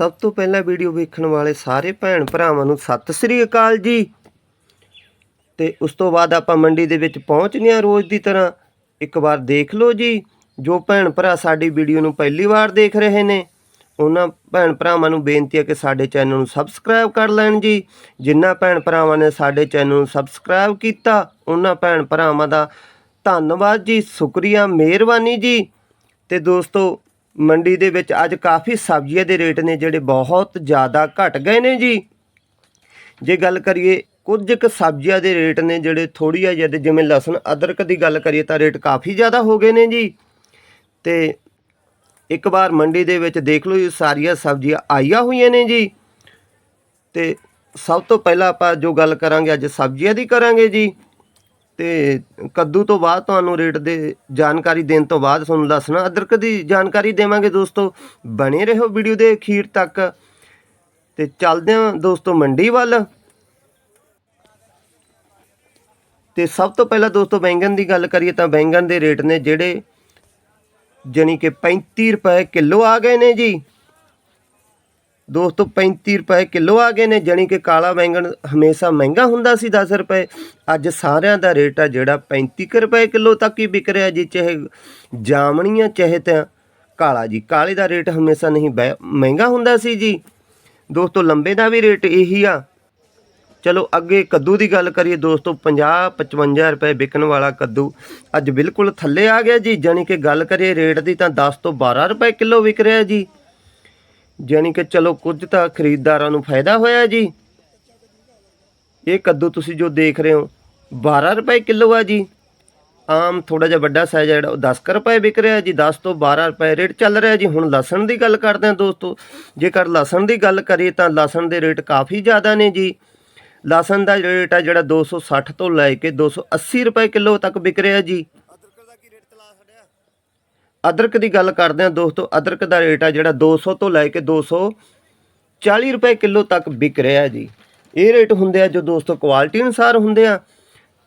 ਸਭ ਤੋਂ ਪਹਿਲਾਂ ਵੀਡੀਓ ਵੇਖਣ ਵਾਲੇ ਸਾਰੇ ਭੈਣ ਭਰਾਵਾਂ ਨੂੰ ਸਤਿ ਸ੍ਰੀ ਅਕਾਲ ਜੀ। ਤੇ ਉਸ ਤੋਂ ਬਾਅਦ ਆਪਾਂ ਮੰਡੀ ਦੇ ਵਿੱਚ ਪਹੁੰਚਨੇ ਆ ਰੋਜ਼ ਦੀ ਤਰ੍ਹਾਂ। ਇੱਕ ਵਾਰ ਦੇਖ ਲਓ ਜੀ, ਜੋ ਭੈਣ ਭਰਾ ਸਾਡੀ ਵੀਡੀਓ ਨੂੰ ਪਹਿਲੀ ਵਾਰ ਦੇਖ ਰਹੇ ਨੇ, ਉਹਨਾਂ ਭੈਣ ਭਰਾਵਾਂ ਨੂੰ ਬੇਨਤੀ ਹੈ ਕਿ ਸਾਡੇ ਚੈਨਲ ਨੂੰ ਸਬਸਕ੍ਰਾਈਬ ਕਰ ਲੈਣ ਜੀ। ਜਿਨ੍ਹਾਂ ਭੈਣ ਭਰਾਵਾਂ ਨੇ ਸਾਡੇ ਚੈਨਲ ਨੂੰ ਸਬਸਕ੍ਰਾਈਬ ਕੀਤਾ, ਉਹਨਾਂ ਭੈਣ ਭਰਾਵਾਂ ਦਾ ਧੰਨਵਾਦ ਜੀ। ਸ਼ੁਕਰੀਆ, ਮਿਹਰਬਾਨੀ ਜੀ। ਤੇ ਦੋਸਤੋ ਮੰਡੀ ਦੇ ਵਿੱਚ ਅੱਜ ਕਾਫੀ ਸਬਜ਼ੀਆਂ ਦੇ ਰੇਟ ਨੇ ਜਿਹੜੇ ਬਹੁਤ ਜ਼ਿਆਦਾ ਘਟ ਗਏ ਨੇ ਜੀ। ਜੇ ਗੱਲ ਕਰੀਏ, ਕੁਝ ਕੁ ਸਬਜ਼ੀਆਂ ਦੇ ਰੇਟ ਨੇ ਜਿਹੜੇ ਥੋੜੀ ਆ ਜਿਹਦੇ ਜਿਵੇਂ ਲਸਣ, ਅਦਰਕ ਦੀ ਗੱਲ ਕਰੀਏ ਤਾਂ ਰੇਟ ਕਾਫੀ ਜ਼ਿਆਦਾ ਹੋ ਗਏ ਨੇ ਜੀ। ਤੇ ਇੱਕ ਵਾਰ ਮੰਡੀ ਦੇ ਵਿੱਚ ਦੇਖ ਲਓ ਇਹ ਸਾਰੀਆਂ ਸਬਜ਼ੀਆਂ ਆਈਆਂ ਹੋਈਆਂ ਨੇ ਜੀ। ਤੇ ਸਭ ਤੋਂ ਪਹਿਲਾਂ ਆਪਾਂ ਜੋ ਗੱਲ ਕਰਾਂਗੇ, ਅੱਜ ਸਬਜ਼ੀਆਂ ਦੀ ਕਰਾਂਗੇ ਜੀ। ਤੇ ਕੱਦੂ ਤੋਂ ਬਾਅਦ ਤੁਹਾਨੂੰ ਰੇਟ ਦੇ ਜਾਣਕਾਰੀ ਦੇਣ ਤੋਂ ਬਾਅਦ ਤੁਹਾਨੂੰ ਦੱਸਣਾ, ਅਦਰਕ ਦੀ ਜਾਣਕਾਰੀ ਦੇਵਾਂਗੇ ਦੋਸਤੋ। ਬਣੇ ਰਹੋ ਵੀਡੀਓ ਦੇ ਅਖੀਰ ਤੱਕ। ਤੇ ਚੱਲਦੇ ਹਾਂ ਦੋਸਤੋ ਮੰਡੀ ਵੱਲ। ਤੇ ਸਭ ਤੋਂ ਪਹਿਲਾਂ ਦੋਸਤੋ ਬੈਂਗਣ ਦੀ ਗੱਲ ਕਰੀਏ ਤਾਂ ਬੈਂਗਣ ਦੇ ਰੇਟ ਨੇ ਜਿਹੜੇ ਜਾਣੀ ਕਿ 35 ਰੁਪਏ ਕਿਲੋ ਆ ਗਏ ਨੇ ਜੀ। ਦੋਸਤੋ 35 ਰੁਪਏ ਕਿਲੋ ਆ ਗਏ ਨੇ, ਜਾਣੀ ਕਿ ਕਾਲਾ ਬੈਂਗਣ ਹਮੇਸ਼ਾ ਮਹਿੰਗਾ ਹੁੰਦਾ ਸੀ 10 ਰੁਪਏ। ਅੱਜ ਸਾਰਿਆਂ ਦਾ ਰੇਟ ਆ ਜਿਹੜਾ 35 ਕੁ ਰੁਪਏ ਕਿਲੋ ਤੱਕ ਹੀ ਵਿਕ ਰਿਹਾ ਜੀ, ਚਾਹੇ ਜਾਮਣੀਆਂ, ਚਾਹੇ ਤਾਂ ਕਾਲਾ ਜੀ। ਕਾਲੇ ਦਾ ਰੇਟ ਹਮੇਸ਼ਾ ਨਹੀਂ ਬੈ- ਮਹਿੰਗਾ ਹੁੰਦਾ ਸੀ ਜੀ। ਦੋਸਤੋ, ਲੰਬੇ ਦਾ ਵੀ ਰੇਟ ਇਹੀ ਆ। ਚਲੋ, ਅੱਗੇ ਕੱਦੂ ਦੀ ਗੱਲ ਕਰੀਏ, ਦੋਸਤੋ 50 55 ਰੁਪਏ ਵਿਕਣ ਵਾਲਾ ਕੱਦੂ ਅੱਜ ਬਿਲਕੁਲ ਥੱਲੇ ਆ ਗਿਆ ਜੀ। ਜਾਣੀ ਕਿ ਗੱਲ ਕਰੀਏ ਰੇਟ ਦੀ ਤਾਂ 10 ਤੋਂ 12 ਰੁਪਏ ਕਿਲੋ ਵਿਕ ਰਿਹਾ ਜੀ। ਜਾਣੀ ਕਿ ਚਲੋ ਕੁਝ ਤਾਂ ਖਰੀਦਦਾਰਾਂ ਨੂੰ ਫਾਇਦਾ ਹੋਇਆ ਜੀ। ਇਹ ਕੱਦੂ ਤੁਸੀਂ ਜੋ ਦੇਖ ਰਹੇ ਹੋ 12 ਰੁਪਏ ਕਿਲੋ ਆ ਜੀ। ਆਮ ਥੋੜਾ ਜਿਹਾ ਵੱਡਾ ਸਾਈਜ਼ ਜਿਹੜਾ, ਉਹ 10 ਕੁ ਰੁਪਏ ਵਿਕ ਰਿਹਾ ਜੀ 10 ਤੋਂ 12 ਰੁਪਏ ਰੇਟ ਚੱਲ ਰਿਹਾ ਜੀ। ਹੁਣ ਲਸਣ ਦੀ ਗੱਲ ਕਰਦੇ ਹਾਂ ਦੋਸਤੋ, ਜੇਕਰ ਲਸਣ ਦੀ ਗੱਲ ਕਰੀਏ ਤਾਂ ਲਸਣ ਦੇ ਰੇਟ ਕਾਫੀ ਜ਼ਿਆਦਾ ਨੇ ਜੀ। ਲਸਣ ਦਾ ਰੇਟ ਆ ਜਿਹੜਾ 260 ਤੋਂ ਲੈ ਕੇ 280 ਰੁਪਏ ਕਿਲੋ ਤੱਕ ਵਿਕ ਰਿਹਾ ਜੀ। ਅਦਰਕ ਦੀ ਗੱਲ ਕਰਦੇ ਹਾਂ ਦੋਸਤੋ, ਅਦਰਕ ਦਾ ਰੇਟ ਆ ਜਿਹੜਾ 200 ਤੋਂ ਲੈ ਕੇ 240 ਰੁਪਏ ਕਿਲੋ ਤੱਕ ਵਿਕ ਰਿਹਾ ਜੀ। ਇਹ ਰੇਟ ਹੁੰਦੇ ਆ ਜੋ ਦੋਸਤੋ ਕੁਆਲਿਟੀ ਅਨੁਸਾਰ ਹੁੰਦੇ ਆ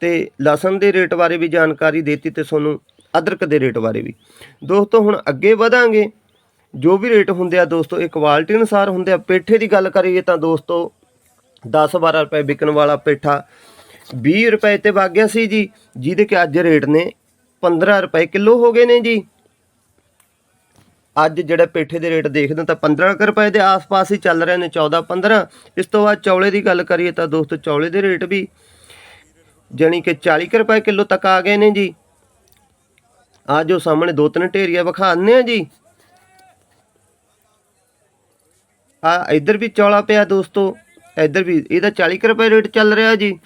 ਤੇ ਲਸਣ ਦੇ ਰੇਟ ਬਾਰੇ ਵੀ ਜਾਣਕਾਰੀ ਦਿੱਤੀ ਤੇ ਤੁਹਾਨੂੰ ਅਦਰਕ ਦੇ ਰੇਟ ਬਾਰੇ ਵੀ। ਦੋਸਤੋ, ਹੁਣ ਅੱਗੇ ਵਧਾਂਗੇ। ਜੋ ਵੀ ਰੇਟ ਹੁੰਦੇ ਆ ਦੋਸਤੋ, ਇਹ ਕੁਆਲਿਟੀ ਅਨੁਸਾਰ ਹੁੰਦੇ ਆ। ਪੇਠੇ ਦੀ ਗੱਲ ਕਰੀਏ ਤਾਂ ਦੋਸਤੋ 10-12 ਰੁਪਏ ਵਿਕਣ ਵਾਲਾ ਪੇਠਾ 20 ਰੁਪਏ ਤੇ ਵਗ ਗਿਆ ਸੀ ਜੀ, ਜਿਹਦੇ ਕਿ ਅੱਜ ਰੇਟ ਨੇ 15 ਰੁਪਏ ਕਿਲੋ ਹੋ ਗਏ ਨੇ ਜੀ। ਅੱਜ ਜਿਹੜਾ ਪੇਠੇ ਦੇ ਰੇਟ ਦੇਖਦੇ ਤਾਂ 15 ਕੁ ਰੁਪਏ ਦੇ ਆਸ-ਪਾਸ ਹੀ ਚੱਲ ਰਹੇ ਨੇ 14-15 ਇਸ ਤੋਂ ਬਾਅਦ ਚੌਲੇ ਦੀ ਗੱਲ ਕਰੀਏ ਤਾਂ ਦੋਸਤੋ ਚੌਲੇ ਦੇ ਰੇਟ ਵੀ ਜਾਣੀ ਕਿ 40 ਕੁ ਰੁਪਏ ਕਿਲੋ ਤੱਕ ਆ ਗਏ ਨੇ ਜੀ। ਆ ਜੋ ਸਾਹਮਣੇ ਦੋ ਤਿੰਨ ਢੇਰੀਆਂ ਵਿਖਾ ਦਿੰਦੇ ਆ ਜੀ। ਆ ਇੱਧਰ ਵੀ ਚੌਲਾ ਪਿਆ ਦੋਸਤੋ, ਇੱਧਰ ਵੀ ਇਹਦਾ 40 ਕੁ ਰੁਪਏ ਰੇਟ ਚੱਲ ਰਿਹਾ ਜੀ।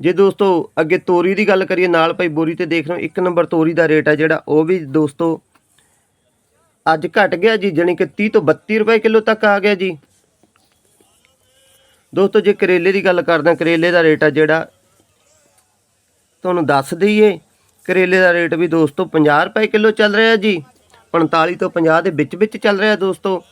ਜੇ ਦੋਸਤੋ ਅੱਗੇ ਤੋਰੀ ਦੀ ਗੱਲ ਕਰੀਏ, ਨਾਲ ਭਾਈ ਬੋਰੀ ਤੇ ਦੇਖ ਰਹੇ ਹੋ, ਇੱਕ ਨੰਬਰ ਤੋਰੀ ਦਾ ਰੇਟ ਆ ਜਿਹੜਾ, ਉਹ ਵੀ ਦੋਸਤੋ ਅੱਜ ਘਟ ਗਿਆ ਜੀ, ਜਾਣੀ ਕਿ 30 ਤੋਂ 32 ਰੁਪਏ ਕਿਲੋ ਤੱਕ ਆ ਗਿਆ ਜੀ। ਦੋਸਤੋ, ਜੇ ਕਰੇਲੇ ਦੀ ਗੱਲ ਕਰਦੇ ਕਰੇਲੇ ਦਾ ਰੇਟ ਆ ਜਿਹੜਾ, ਤੁਹਾਨੂੰ ਦੱਸ ਦਈਏ, ਕਰੇਲੇ ਦਾ ਰੇਟ ਵੀ ਦੋਸਤੋ 50 ਰੁਪਏ ਕਿਲੋ ਚੱਲ ਰਿਹਾ ਜੀ 45 ਤੋਂ 50 ਦੇ ਵਿੱਚ ਵਿੱਚ ਚੱਲ ਰਿਹਾ ਦੋਸਤੋ।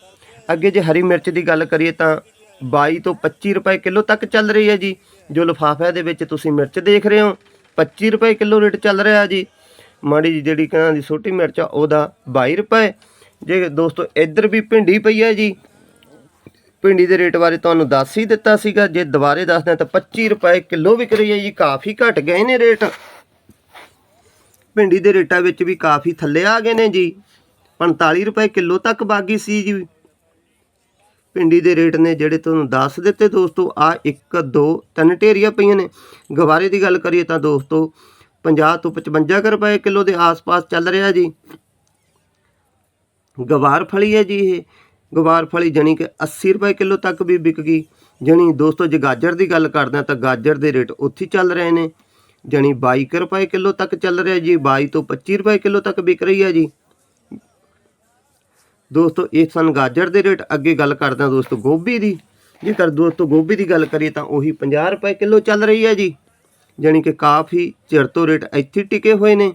ਅੱਗੇ ਜੇ ਹਰੀ ਮਿਰਚ ਦੀ ਗੱਲ ਕਰੀਏ ਤਾਂ 22 ਤੋਂ 25 ਰੁਪਏ ਕਿਲੋ ਤੱਕ ਚੱਲ ਰਹੀ ਹੈ ਜੀ। ਜੋ ਲਿਫਾਫੇ ਦੇ ਵਿੱਚ ਤੁਸੀਂ ਮਿਰਚ ਦੇਖ ਰਹੇ ਹੋ 25 ਰੁਪਏ ਕਿਲੋ ਰੇਟ ਚੱਲ ਰਿਹਾ ਜੀ। ਮਾੜੀ ਜੀ ਜਿਹੜੀ ਕਹਿੰਦਾ ਦੀ ਛੋਟੀ ਮਿਰਚ ਆ, ਉਹਦਾ 22 ਰੁਪਏ। ਜੇ ਦੋਸਤੋ ਇੱਧਰ ਵੀ ਭਿੰਡੀ ਪਈ ਹੈ ਜੀ। ਭਿੰਡੀ ਦੇ ਰੇਟ ਬਾਰੇ ਤੁਹਾਨੂੰ ਦੱਸ ਹੀ ਦਿੱਤਾ ਸੀਗਾ। ਜੇ ਦੁਬਾਰੇ ਦੱਸਦੇ ਤਾਂ 25 ਰੁਪਏ ਕਿਲੋ ਵਿਕ ਰਹੀ ਹੈ ਜੀ। ਕਾਫੀ ਘਟ ਗਏ ਨੇ ਰੇਟ। ਭਿੰਡੀ ਦੇ ਰੇਟਾਂ ਵਿੱਚ ਵੀ ਕਾਫੀ ਥੱਲੇ ਆ ਗਏ ਨੇ ਜੀ। 45 ਰੁਪਏ ਕਿਲੋ ਤੱਕ ਬਾਗੀ ਸੀ ਜੀ। ਭਿੰਡੀ ਦੇ ਰੇਟ ਨੇ ਜਿਹੜੇ ਤੁਹਾਨੂੰ ਦੱਸ ਦਿੱਤੇ ਦੋਸਤੋ, ਆ 1 2 ਤਿੰਨ ਢੇਰੀਆਂ ਪਈਆਂ ਨੇ। ਗਵਾਰੇ ਦੀ ਗੱਲ ਕਰੀਏ ਤਾਂ ਦੋਸਤੋ 50 ਤੋਂ 55 ਕੁ ਰੁਪਏ ਕਿਲੋ ਦੇ ਆਸ-ਪਾਸ ਚੱਲ ਰਿਹਾ ਜੀ। ਗਵਾਰ ਫਲੀ ਹੈ ਜੀ ਇਹ। ਗਵਾਰ ਫਲੀ ਜਣੀ ਕਿ 80 ਰੁਪਏ ਕਿਲੋ ਤੱਕ ਵੀ ਵਿਕ ਗਈ। ਜਣੀ ਦੋਸਤੋ, ਜੇ ਗਾਜਰ ਦੀ ਗੱਲ ਕਰਦੇ ਹਾਂ ਤਾਂ ਗਾਜਰ ਦੇ ਰੇਟ ਉੱਥੇ ਚੱਲ ਰਹੇ ਨੇ। ਜਣੀ 22 ਕੁ ਰੁਪਏ ਕਿਲੋ ਤੱਕ ਚੱਲ ਰਿਹਾ ਜੀ 22 ਤੋਂ 25 ਰੁਪਏ ਕਿਲੋ ਤੱਕ ਵਿਕ ਰਹੀ ਹੈ ਜੀ। ਦੋਸਤੋ, ਇਹ ਸਨ ਗਾਜਰ ਦੇ ਰੇਟ। ਅੱਗੇ ਗੱਲ ਕਰਦੇ ਹਾਂ ਦੋਸਤੋ ਗੋਭੀ ਦੀ। ਜੇਕਰ ਦੋਸਤੋ ਗੋਭੀ ਦੀ ਗੱਲ ਕਰੀਏ ਤਾਂ ਉਹੀ 50 ਰੁਪਏ ਕਿਲੋ ਚੱਲ ਰਹੀ ਹੈ ਜੀ। ਜਾਣੀ ਕਿ ਕਾਫੀ ਚਿਰ ਤੋਂ ਰੇਟ ਇੱਥੇ ਟਿਕੇ ਹੋਏ ਨੇ।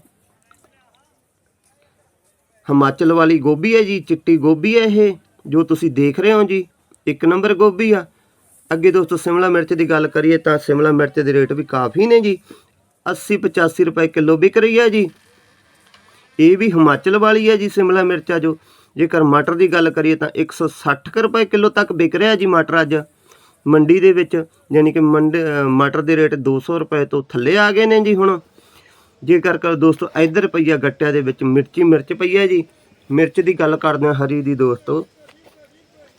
ਹਿਮਾਚਲ ਵਾਲੀ ਗੋਭੀ ਹੈ ਜੀ, ਚਿੱਟੀ ਗੋਭੀ ਹੈ ਇਹ, ਜੋ ਤੁਸੀਂ ਦੇਖ ਰਹੇ ਹੋ ਜੀ, ਇੱਕ ਨੰਬਰ ਗੋਭੀ ਆ। ਅੱਗੇ ਦੋਸਤੋ ਸ਼ਿਮਲਾ ਮਿਰਚ ਦੀ ਗੱਲ ਕਰੀਏ ਤਾਂ ਸ਼ਿਮਲਾ ਮਿਰਚ ਦੇ ਰੇਟ ਵੀ ਕਾਫੀ ਨੇ ਜੀ। 80 85 ਰੁਪਏ ਕਿਲੋ ਵਿਕ ਰਹੀ ਹੈ ਜੀ। ਇਹ ਵੀ ਹਿਮਾਚਲ ਵਾਲੀ ਹੈ ਜੀ ਸ਼ਿਮਲਾ ਮਿਰਚ ਆ ਜੋ। ਜੇਕਰ ਮਟਰ ਦੀ ਗੱਲ ਕਰੀਏ ਤਾਂ 160 ਕੁ ਰੁਪਏ ਕਿਲੋ ਤੱਕ ਵਿਕ ਰਿਹਾ ਜੀ ਮਟਰ ਅੱਜ। ਮੰਡੀ ਦੇ ਵਿੱਚ ਯਾਨੀ ਕਿ ਮੰਡ ਮਟਰ ਦੇ ਰੇਟ 200 ਰੁਪਏ ਤੋਂ ਥੱਲੇ ਆ ਗਏ ਨੇ ਜੀ ਹੁਣ। ਜੇਕਰ ਕਰ ਦੋਸਤੋ ਇੱਧਰ ਪਈਆ ਗੱਟਿਆਂ ਦੇ ਵਿੱਚ ਮਿਰਚੀ, ਮਿਰਚ ਪਈ ਹੈ ਜੀ। ਮਿਰਚ ਦੀ ਗੱਲ ਕਰਦੇ ਹਾਂ ਹਰੀ ਦੀ ਦੋਸਤੋ।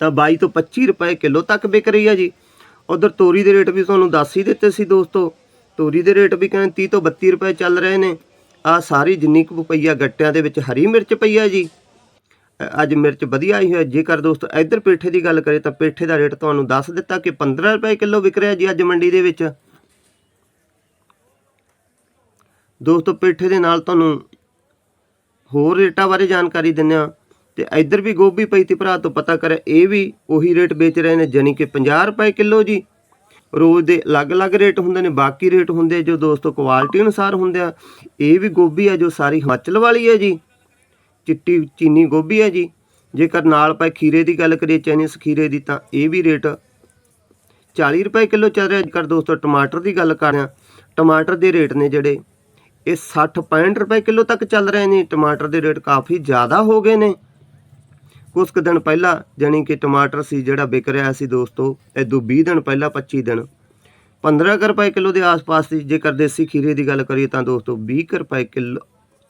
ਤਾਂ 22 ਤੋਂ 25 ਰੁਪਏ ਕਿਲੋ ਤੱਕ ਵਿਕ ਰਹੀ ਹੈ ਜੀ। ਉਧਰ ਤੋਰੀ ਦੇ ਰੇਟ ਵੀ ਤੁਹਾਨੂੰ ਦੱਸ ਹੀ ਦਿੱਤੇ ਸੀ ਦੋਸਤੋ। ਤੋਰੀ ਦੇ ਰੇਟ ਵੀ ਕਹਿੰਦੇ 30 ਤੋਂ 32 ਰੁਪਏ ਚੱਲ ਰਹੇ ਨੇ। ਆ ਸਾਰੀ ਜਿੰਨੀ ਕੁ ਪਈਆ ਗੱਟਿਆਂ ਦੇ ਵਿੱਚ ਹਰੀ ਮਿਰਚ ਪਈ ਹੈ ਜੀ। ਅੱਜ ਮਿਰਚ ਵਧੀਆ ਆਈ ਹੋਈ ਹੈ। ਜੇਕਰ ਦੋਸਤੋ ਇੱਧਰ ਪੇਠੇ ਦੀ ਗੱਲ ਕਰੇ ਤਾਂ ਪੇਠੇ ਦਾ ਰੇਟ ਤੁਹਾਨੂੰ ਦੱਸ ਦਿੱਤਾ ਕਿ 15 ਰੁਪਏ ਕਿਲੋ ਵਿਕ ਰਿਹਾ ਜੀ ਅੱਜ ਮੰਡੀ ਦੇ ਵਿੱਚ। ਦੋਸਤੋ ਪੇਠੇ ਦੇ ਨਾਲ ਤੁਹਾਨੂੰ ਹੋਰ ਰੇਟਾਂ ਬਾਰੇ ਜਾਣਕਾਰੀ ਦਿੰਦੇ ਹਾਂ। ਤੇ ਇੱਧਰ ਵੀ ਗੋਭੀ ਪਈ ਤੀ ਭਰਾ, ਤੋਂ ਪਤਾ ਕਰਿਆ ਇਹ ਵੀ ਉਹੀ ਰੇਟ ਵੇਚ ਰਹੇ ਨੇ, ਜਾਣੀ ਕਿ 50 ਰੁਪਏ ਕਿਲੋ ਜੀ। ਰੋਜ਼ ਦੇ ਅਲੱਗ-ਅਲੱਗ ਰੇਟ ਹੁੰਦੇ ਨੇ, ਬਾਕੀ ਰੇਟ ਹੁੰਦੇ ਜੋ ਦੋਸਤੋ ਕੁਆਲਿਟੀ ਅਨੁਸਾਰ ਹੁੰਦੇ ਆ। ਇਹ ਵੀ ਗੋਭੀ ਆ ਜੋ ਸਾਰੀ ਹਿਮਾਚਲ ਵਾਲੀ ਹੈ ਜੀ। ਚਿੱਟੀ ਚੀਨੀ ਗੋਭੀ ਹੈ ਜੀ। ਜੇਕਰ ਨਾਲ ਪਏ ਖੀਰੇ ਦੀ ਗੱਲ ਕਰੀਏ, ਚਾਈਨੀਜ਼ ਖੀਰੇ ਦੀ, ਤਾਂ ਇਹ ਵੀ ਰੇਟ 40 ਰੁਪਏ ਕਿਲੋ ਚੱਲ ਰਿਹਾ। ਜੇਕਰ ਦੋਸਤੋ ਟਮਾਟਰ ਦੀ ਗੱਲ ਕਰ ਰਿਹਾ ਟਮਾਟਰ ਦੇ ਰੇਟ ਨੇ ਜਿਹੜੇ, ਇਹ 60 65 ਰੁਪਏ ਕਿਲੋ ਤੱਕ ਚੱਲ ਰਹੇ ਨੇ। ਟਮਾਟਰ ਦੇ ਰੇਟ ਕਾਫੀ ਜ਼ਿਆਦਾ ਹੋ ਗਏ ਨੇ। ਕੁਝ ਕੁ ਦਿਨ ਪਹਿਲਾਂ ਜਾਣੀ ਕਿ ਟਮਾਟਰ ਸੀ ਜਿਹੜਾ ਵਿਕ ਰਿਹਾ ਸੀ ਦੋਸਤੋ ਇਦੋਂ 20 ਦਿਨ ਪਹਿਲਾਂ 25 ਦਿਨ 15 ਕੁ ਰੁਪਏ ਕਿਲੋ ਦੇ ਆਸ-ਪਾਸ ਸੀ। ਜੇਕਰ ਦੇਸੀ ਖੀਰੇ ਦੀ ਗੱਲ ਕਰੀਏ, ਤਾਂ ਦੋਸਤੋ 20 ਕੁ ਰੁਪਏ ਕਿਲੋ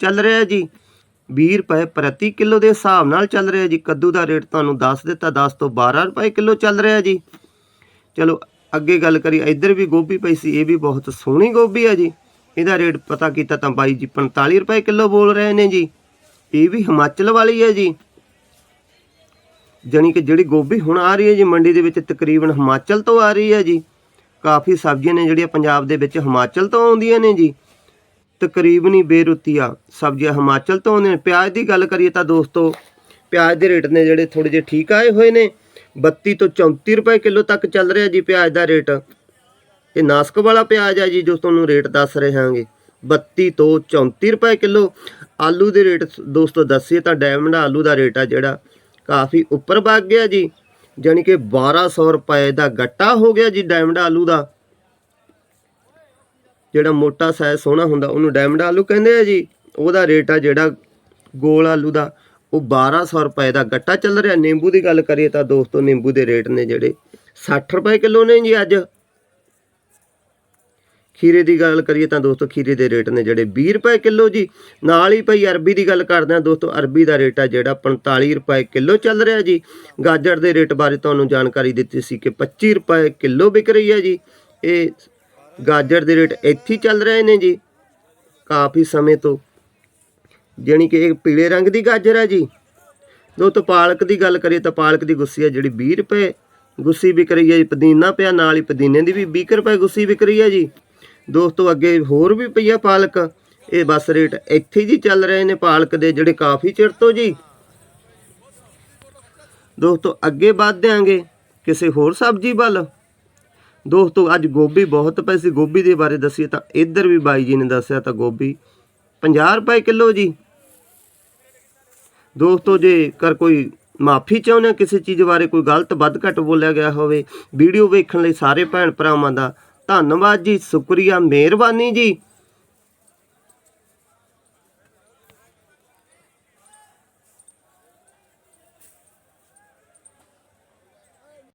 ਚੱਲ ਰਿਹਾ ਜੀ। 20 ਰੁਪਏ ਪ੍ਰਤੀ ਕਿਲੋ ਦੇ ਹਿਸਾਬ ਨਾਲ ਚੱਲ ਰਿਹਾ ਜੀ। ਕੱਦੂ ਦਾ ਰੇਟ ਤੁਹਾਨੂੰ ਦੱਸ ਦਿੱਤਾ 10 ਤੋਂ 12 ਰੁਪਏ ਕਿਲੋ ਚੱਲ ਰਿਹਾ ਜੀ। ਚਲੋ, ਅੱਗੇ ਗੱਲ ਕਰੀ ਇੱਧਰ ਵੀ ਗੋਭੀ ਪਈ ਸੀ, ਇਹ ਵੀ ਬਹੁਤ ਸੋਹਣੀ ਗੋਭੀ ਹੈ ਜੀ। ਇਹਦਾ ਰੇਟ ਪਤਾ ਕੀਤਾ ਤਾਂ ਬਾਈ ਜੀ 45 ਰੁਪਏ ਕਿਲੋ ਬੋਲ ਰਹੇ ਨੇ ਜੀ। ਇਹ ਵੀ ਹਿਮਾਚਲ ਵਾਲੀ ਹੈ ਜੀ। ਜਾਣੀ ਕਿ ਜਿਹੜੀ ਗੋਭੀ ਹੁਣ ਆ ਰਹੀ ਹੈ ਜੀ, ਮੰਡੀ ਦੇ ਵਿੱਚ ਤਕਰੀਬਨ ਹਿਮਾਚਲ ਤੋਂ ਆ ਰਹੀ ਹੈ ਜੀ। ਕਾਫੀ ਸਬਜ਼ੀਆਂ ਨੇ ਜਿਹੜੀਆਂ ਪੰਜਾਬ ਦੇ ਵਿੱਚ ਹਿਮਾਚਲ ਤੋਂ ਆਉਂਦੀਆਂ ਨੇ ਜੀ। ਤਕਰੀਬਨ ਹੀ ਬੇਰੁੱਤੀ ਆ ਸਬਜ਼ੀਆਂ ਹਿਮਾਚਲ ਤੋਂ ਆਉਂਦੀਆਂ ਨੇ। ਪਿਆਜ਼ ਦੀ ਗੱਲ ਕਰੀਏ ਤਾਂ ਦੋਸਤੋ, ਪਿਆਜ਼ ਦੇ ਰੇਟ ਨੇ ਜਿਹੜੇ ਥੋੜੇ ਜਿਹੇ ਠੀਕ ਆਏ ਹੋਏ ਨੇ। 32 ਤੋਂ 34 ਰੁਪਏ ਕਿਲੋ ਤੱਕ ਚੱਲ ਰਿਹਾ ਜੀ ਪਿਆਜ਼ ਦਾ ਰੇਟ। ਇਹ ਨਾਸਕ ਵਾਲਾ ਪਿਆਜ਼ ਆ ਜੀ, ਜੋ ਤੁਹਾਨੂੰ ਰੇਟ ਦੱਸ ਰਹੇ ਹਾਂਗੇ 32 ਤੋਂ 34 ਰੁਪਏ ਕਿਲੋ। ਆਲੂ ਦੇ ਰੇਟ ਦੋਸਤੋ ਦੱਸੀਏ ਤਾਂ ਡਾਇਮੰਡ ਆਲੂ ਦਾ ਰੇਟ ਆ ਜਿਹੜਾ ਕਾਫੀ ਉੱਪਰ ਵਗ ਗਿਆ ਜੀ। ਜਾਣੀ ਕਿ 1200 ਰੁਪਏ ਦਾ ਗੱਟਾ ਹੋ ਗਿਆ ਜੀ ਡਾਇਮੰਡ ਆਲੂ ਦਾ। ਜਿਹੜਾ ਮੋਟਾ ਸਾਈਜ਼ ਸੋਹਣਾ ਹੁੰਦਾ, ਉਹਨੂੰ ਡਾਇਮੰਡ ਆਲੂ ਕਹਿੰਦੇ ਆ ਜੀ। ਉਹਦਾ ਰੇਟ ਆ ਜਿਹੜਾ ਗੋਲ ਆਲੂ ਦਾ, ਉਹ 1200 ਰੁਪਏ ਦਾ। ਗੱਟਾ ਚੱਲ ਰਿਹਾ। ਨਿੰਬੂ ਦੀ ਗੱਲ ਕਰੀਏ ਤਾਂ ਦੋਸਤੋ, ਨਿੰਬੂ ਦੇ ਰੇਟ ਨੇ ਜਿਹੜੇ 60 ਰੁਪਏ ਕਿਲੋ ਨੇ ਜੀ ਅੱਜ। ਖੀਰੇ ਦੀ ਗੱਲ ਕਰੀਏ ਤਾਂ ਦੋਸਤੋ, ਖੀਰੇ ਦੇ ਰੇਟ ਨੇ ਜਿਹੜੇ 20 ਰੁਪਏ ਕਿਲੋ ਜੀ। ਨਾਲ ਹੀ ਭਾਈ ਅਰਬੀ ਦੀ ਗੱਲ ਕਰਦੇ ਹਾਂ ਦੋਸਤੋ, ਅਰਬੀ ਦਾ ਰੇਟ ਆ ਜਿਹੜਾ 45 ਰੁਪਏ ਕਿਲੋ ਚੱਲ ਰਿਹਾ ਜੀ। ਗਾਜਰ ਦੇ ਰੇਟ ਬਾਰੇ ਤੁਹਾਨੂੰ ਜਾਣਕਾਰੀ ਦਿੱਤੀ ਸੀ ਕਿ 25 ਰੁਪਏ ਕਿਲੋ ਵਿਕ ਰਹੀ ਹੈ ਜੀ। ਇਹ ਗਾਜਰ ਦੇ ਰੇਟ ਇੱਥੇ ਚੱਲ ਰਹੇ ਨੇ ਜੀ, ਕਾਫੀ ਸਮੇਂ ਤੋਂ। ਜਾਣੀ ਕਿ ਇਹ ਪੀਲੇ ਰੰਗ ਦੀ ਗਾਜਰ ਹੈ ਜੀ। ਦੋਸਤੋ ਪਾਲਕ ਦੀ ਗੱਲ ਕਰੀਏ ਤਾਂ ਪਾਲਕ ਦੀ ਗੁੱਸੀ ਹੈ ਜਿਹੜੀ 20 ਰੁਪਏ, ਗੁੱਸੀ ਵਿਕ ਰਹੀ ਹੈ ਜੀ, ਪੁਦੀਨਾ ਪਿਆ, ਨਾਲ ਹੀ ਪੁਦੀਨੇ ਦੀ ਵੀ 20 ਰੁਪਏ ਗੁੱਸੀ ਵਿਕ ਰਹੀ ਹੈ ਜੀ। ਦੋਸਤੋ, ਅੱਗੇ ਹੋਰ ਵੀ ਪਈ ਆ ਪਾਲਕ, ਇਹ ਬਸ ਰੇਟ ਇੱਥੇ ਜੀ ਚੱਲ ਰਹੇ ਨੇ ਪਾਲਕ ਦੇ, ਜਿਹੜੇ ਕਾਫੀ ਚਿਰ ਤੋਂ ਜੀ। ਦੋਸਤੋ, ਅੱਗੇ ਵੱਧ ਦਿਆਂਗੇ, ਕਿਸੇ ਹੋਰ ਸਬਜ਼ੀ ਵੱਲ। ਦੋਸਤੋ, ਅੱਜ ਗੋਭੀ ਬਹੁਤ ਪਈ ਸੀ। ਗੋਭੀ ਦੇ ਬਾਰੇ ਦੱਸੀਏ ਤਾਂ ਇੱਧਰ ਵੀ ਬਾਈ ਜੀ ਨੇ ਦੱਸਿਆ ਤਾਂ ਗੋਭੀ। 50 ਰੁਪਏ ਕਿਲੋ ਜੀ। ਦੋਸਤੋ ਜੇ ਕਰ ਕੋਈ ਮਾਫੀ ਚਾਹੁੰਦੇ ਹੋ ਕਿਸੇ ਚੀਜ਼ ਬਾਰੇ, ਕੋਈ ਗਲਤ ਵੱਧ ਘੱਟ ਬੋਲਿਆ ਗਿਆ ਹੋਵੇ, ਵੀਡੀਓ ਵੇਖਣ ਲਈ ਸਾਰੇ ਭੈਣ ਭਰਾਵਾਂ ਦਾ ਧੰਨਵਾਦ ਜੀ। ਸ਼ੁਕਰੀਆ, ਮਿਹਰਬਾਨੀ ਜੀ।